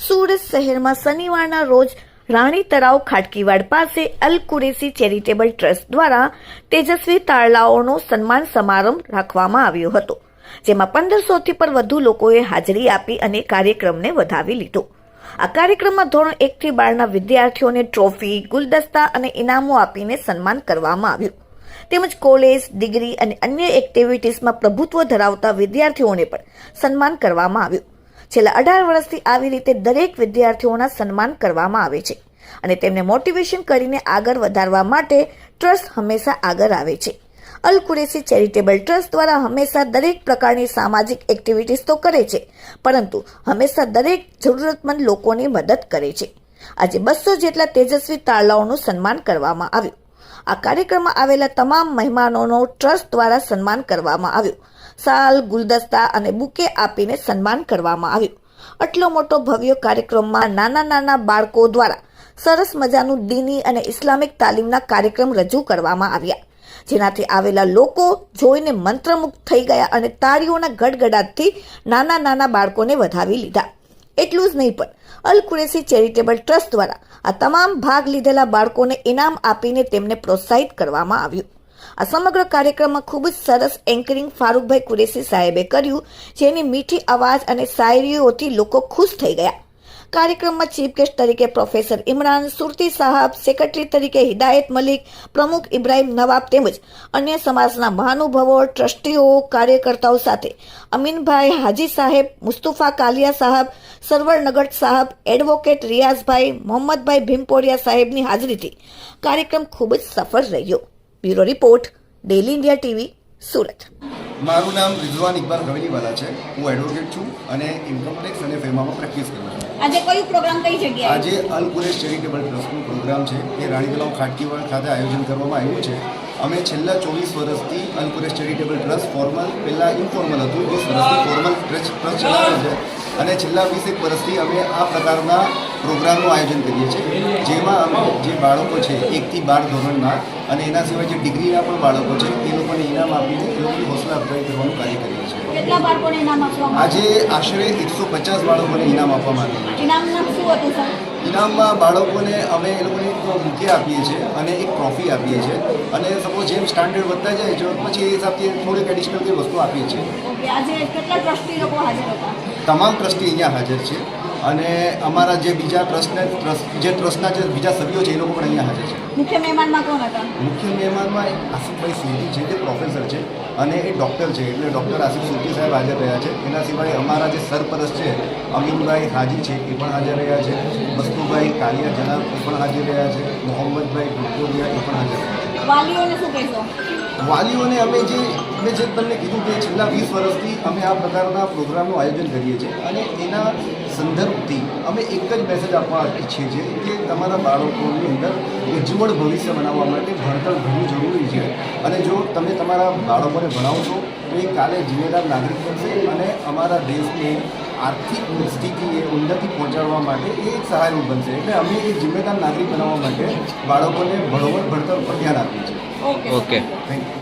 સુરત શહેરમાં શનિવારના રોજ રાણી તળાવ ખાટકીવાડ પાસે અલ કુરેશી ચેરિટેબલ ટ્રસ્ટ દ્વારા તેજસ્વી તાળલાઓનો સન્માન સમારંભ રાખવામાં આવ્યો હતો, જેમાં પંદરસોથી પર વધુ લોકોએ હાજરી આપી અને કાર્યક્રમને વધાવી લીધો. આ કાર્યક્રમમાં ધોરણ એકથી બારના વિદ્યાર્થીઓને ટ્રોફી, ગુલદસ્તા અને ઇનામો આપીને સન્માન કરવામાં આવ્યું. તેમજ કોલેજ, ડિગ્રી અને અન્ય એક્ટિવિટીઝમાં પ્રભુત્વ ધરાવતા વિદ્યાર્થીઓને પણ સન્માન કરવામાં આવ્યું. છેલ્લા અઢાર વર્ષથી આવી રીતે દરેક વિદ્યાર્થીઓના સન્માન કરવામાં આવે છે અને તેમને મોટિવેશન કરીને આગળ વધારવા માટે ટ્રસ્ટ હંમેશા આગળ આવે છે. અલ કુરેસી ચેરિટેબલ ટ્રસ્ટ દ્વારા હંમેશા દરેક પ્રકારની સામાજિક એક્ટિવિટીઝ તો કરે છે, પરંતુ હંમેશા દરેક જરૂરતમંદ લોકોની મદદ કરે છે. આજે બસો જેટલા તેજસ્વી તાળાઓનું સન્માન કરવામાં આવ્યું. આ કાર્યક્રમમાં આવેલા તમામ મહેમાનોનો ટ્રસ્ટ દ્વારા સન્માન કરવામાં આવ્યું. સાલ, ગુલદસ્તા અને બુકે આપીને સન્માન કરવામાં આવ્યું. આટલો મોટો ભવ્ય કાર્યક્રમમાં નાના નાના બાળકો દ્વારા સરસ મજાનું દીની અને ઇસ્લામિક તાલીમના કાર્યક્રમ રજૂ કરવામાં આવ્યા. જેનાથી આવેલા લોકો જોઈને મંત્રમુગ્ધ થઈ ગયા અને તાળીઓના ગડગડાટથી નાના નાના બાળકોને વધાવી લીધા. એટલું જ નહીં પણ અલ કુરેસી ચેરિટેબલ ટ્રસ્ટ દ્વારા આ તમામ ભાગ લીધેલા બાળકોને ઇનામ આપીને તેમને પ્રોત્સાહિત કરવામાં આવ્યું. આ સમગ્ર કાર્યક્રમમાં ખૂબ જ સરસ એન્કરિંગ ફારૂકભાઈ કુરેશી સાહેબે કર્યું, જેની મીઠી અવાજ અને શાયરીઓથી લોકો ખુશ થઈ ગયા. કાર્યક્રમમાં ચીફ ગેસ્ટ તરીકે પ્રોફેસર ઇમરાન, સુરતી સાહબ, સેક્રેટરી તરીકે હિદાયત મલિક, પ્રમુખ ઇબ્રાહિમ નવાબ તેમજ અન્ય સમાજના મહાનુભાવો, ટ્રસ્ટીઓ, કાર્યકર્તાઓ સાથે અમીનભાઈ હાજી સાહેબ, મુસ્તુફા કાલિયા સાહેબ, સરવર નગટ સાહેબ, એડવોકેટ રિયાઝભાઈ, મોહમ્મદભાઈ ભીમપોરિયા સાહેબની હાજરીથી કાર્યક્રમ ખૂબ જ સફળ રહ્યો. Bureau report daily India TV Surat. મારું નામ રિઝવાન ઇકબાલ હવેલીવાલા છે. હું એડવોકેટ છું અને ઇન્કમટેક્સ અને ફેમામાં પ્રેક્ટિસ કરું છું. આજે કયું પ્રોગ્રામ કઈ જગ્યાએ? આજે અલ કુરેશ ચેરિટેબલ ટ્રસ્ટનું પ્રોગ્રામ છે. એ રાણી તલાવ ખાટકીવાડ ખાતે આયોજન કરવામાં આવ્યું છે. અમે છેલ્લા ચોવીસ વર્ષથી Al Quresh charitable trust formal પહેલાં ઇન્ફોર્મલ હતું. વીસ વર્ષથી ફોર્મલ ટ્રસ્ટ ટ્રસ્ટ ચલાવે છે. અને છેલ્લા વીસેક વર્ષથી અમે આ પ્રકારના પ્રોગ્રામનું આયોજન કરીએ છીએ જેમાં અમે જે બાળકો છે એકથી બાર ધોરણના અને એના સિવાય જે ડિગ્રીના પણ બાળકો છે એ લોકોને ઇનામ આપીને એ લોકોની હૌસલા અફઝાઈ કરવાનું કાર્ય કરીએ છીએ. આજે આશરે એકસો પચાસ બાળકોને ઇનામ આપવામાં આવ્યું ઇનામમાં બાળકોને અમે એ લોકોને એક બુકે આપીએ છીએ અને એક ટ્રોફી આપીએ છીએ. અને સપોઝ જેમ સ્ટાન્ડર્ડ વધતા જાય છે પછી એ હિસાબથી થોડીક એડિશનલ વસ્તુ આપીએ છીએ. તમામ ટ્રસ્ટી અહીંયા હાજર છે. અને અમારા જે બીજા ટ્રસ્ટને જે ટ્રસ્ટના જે બીજા સભ્યો છે એ લોકો પણ અહીંયા હાજર છે. મુખ્ય મહેમાનમાં કોણ હતા? મુખ્ય મહેમાનમાં આસિફભાઈ સુરતી છે તે પ્રોફેસર છે અને એ ડૉક્ટર છે એટલે ડૉક્ટર આસિફ સુરતી સાહેબ હાજર રહ્યા છે. એના સિવાય અમારા જે સરપરસ્ત છે અમીનભાઈ હાજી છે એ પણ હાજર રહ્યા છે. વસ્તુભાઈ કાલિયા જનાબ એ પણ હાજર રહ્યા છે. મોહમ્મદભાઈ ગુડકોરિયા એ પણ હાજર રહ્યા છે. વાલીઓને શું કહેશો? વાલીઓને અમે જે મેં જે તમને કીધું કે છેલ્લા વીસ વર્ષથી અમે આ પ્રકારના પ્રોગ્રામનું આયોજન કરીએ છીએ અને એના સંદર્ભથી અમે એક જ મેસેજ આપવા ઈચ્છીએ છીએ કે તમારા બાળકોની અંદર ઉજ્જવળ ભવિષ્ય બનાવવા માટે ભણતર ઘણું જરૂરી છે. અને જો તમે તમારા બાળકોને ભણાવશો તો એ કાલે જિમ્મેદાર નાગરિક બનશે અને અમારા દેશને આર્થિક સ્થિતિએ ઉન્નતિ પહોંચાડવા માટે એ એક સહાયરૂપ બનશે. એટલે અમે એ જિમ્મેદાર નાગરિક બનાવવા માટે બાળકોને ભણવણ ભણતર ઉપર ધ્યાન આપીએ છીએ. Okay okay thank you